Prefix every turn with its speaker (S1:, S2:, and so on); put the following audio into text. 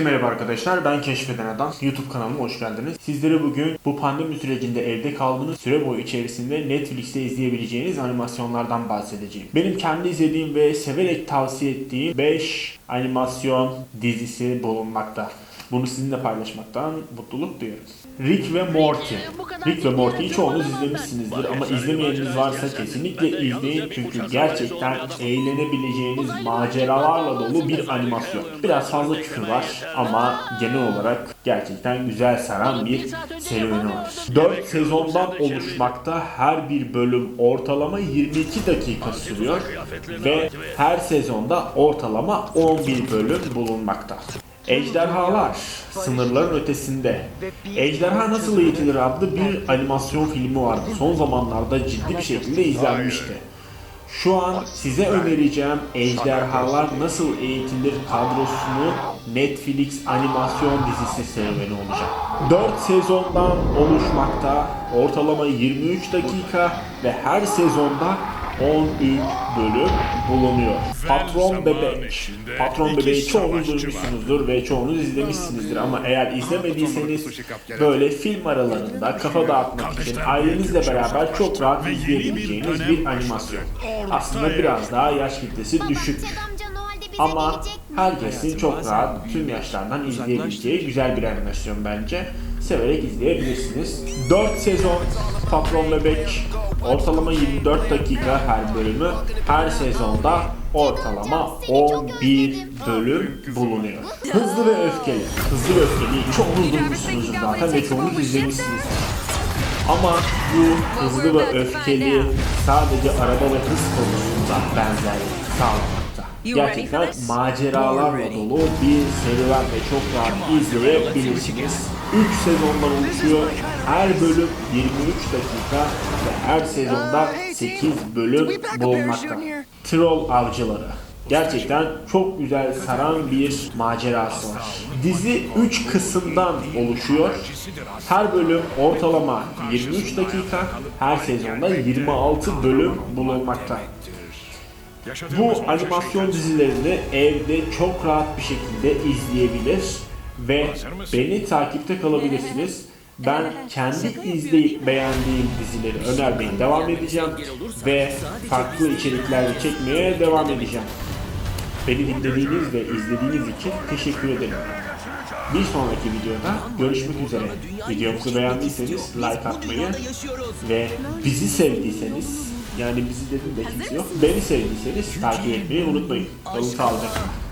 S1: merhaba arkadaşlar. Ben Keşfeden Adam. YouTube kanalıma hoş geldiniz. Sizlere bugün bu pandemi sürecinde evde kaldığınız süre boyu içerisinde Netflix'te izleyebileceğiniz animasyonlardan bahsedeceğim. Benim kendi izlediğim ve severek tavsiye ettiğim 5 animasyon dizisi bulunmakta. Bunu sizinle paylaşmaktan mutluluk duyuyorum. Rick ve Morty. Rick ve Morty'yi çoğunuz izlemişsinizdir ama izlemeyeniniz varsa kesinlikle izleyin çünkü gerçekten eğlenebileceğiniz maceralarla dolu bir animasyon. Biraz fazla küfür var ama genel olarak gerçekten güzel saran bir serüveni var. 4 sezondan oluşmakta her bir bölüm ortalama 22 dakika sürüyor ve her sezonda ortalama 11 bölüm bulunmakta. Ejderhalar sınırların ötesinde. Ejderha Nasıl Eğitilir adlı bir animasyon filmi vardı. Son zamanlarda ciddi bir şekilde izlenmişti. Şu an size önereceğim Ejderhalar Nasıl Eğitilir kadrosunu Netflix animasyon dizisi serüveni olacak. 4 sezondan oluşmakta, ortalama 23 dakika ve her sezonda 13 bölüm bulunuyor. Patron Bebek. Patron Bebeği çoğunuz duymuşsunuzdur ve çoğunuz izlemişsinizdir ama eğer izlemediyseniz böyle film aralarında kafa dağıtmak için ailenizle beraber çok rahat izleyebileceğiniz bir animasyon. Aslında biraz daha yaş kitlesi düşük. Ama herkesin çok rahat tüm yaşlardan izleyebileceği güzel bir animasyon bence. Severek izleyebilirsiniz. 4 sezon Patron Bebek ortalama 24 dakika her bölümü. Her sezonda ortalama 11 bölüm bulunuyor. Hızlı ve Öfkeli. Hızlı ve Öfkeli çoğunuz duymuşsunuzdur zaten ve çoğunuz izlemişsinizdir. Ama bu hızlı ve öfkeli sadece araba ve hız konusunda benzerlik sağlamakta. Gerçekten maceralarla dolu bir serüven ve çok rahat izleyebilirsiniz. 3 sezondan oluşuyor. Her bölüm 23 dakika ve her sezonda 8 bölüm bulunmakta. Troll Avcıları. Gerçekten çok güzel saran bir macerası var. Dizi 3 kısımdan oluşuyor. Her bölüm ortalama 23 dakika, her sezonda 26 bölüm bulunmakta. Bu animasyon dizilerini evde çok rahat bir şekilde izleyebilir ve beni takipte kalabilirsiniz. Ben kendi izleyip beğendiğim dizileri önermeye devam edeceğim ve farklı içeriklerle çekmeye devam edeceğim. Beni dinlediğiniz ve izlediğiniz için teşekkür ederim. Bir sonraki videoda görüşmek üzere. Videomuzu beğendiyseniz like atmayı ve bizi sevdiyseniz yani bizi dedim de kimse yok. Beni sevdiyseniz takip etmeyi unutmayın. Kalın sağlıcakla.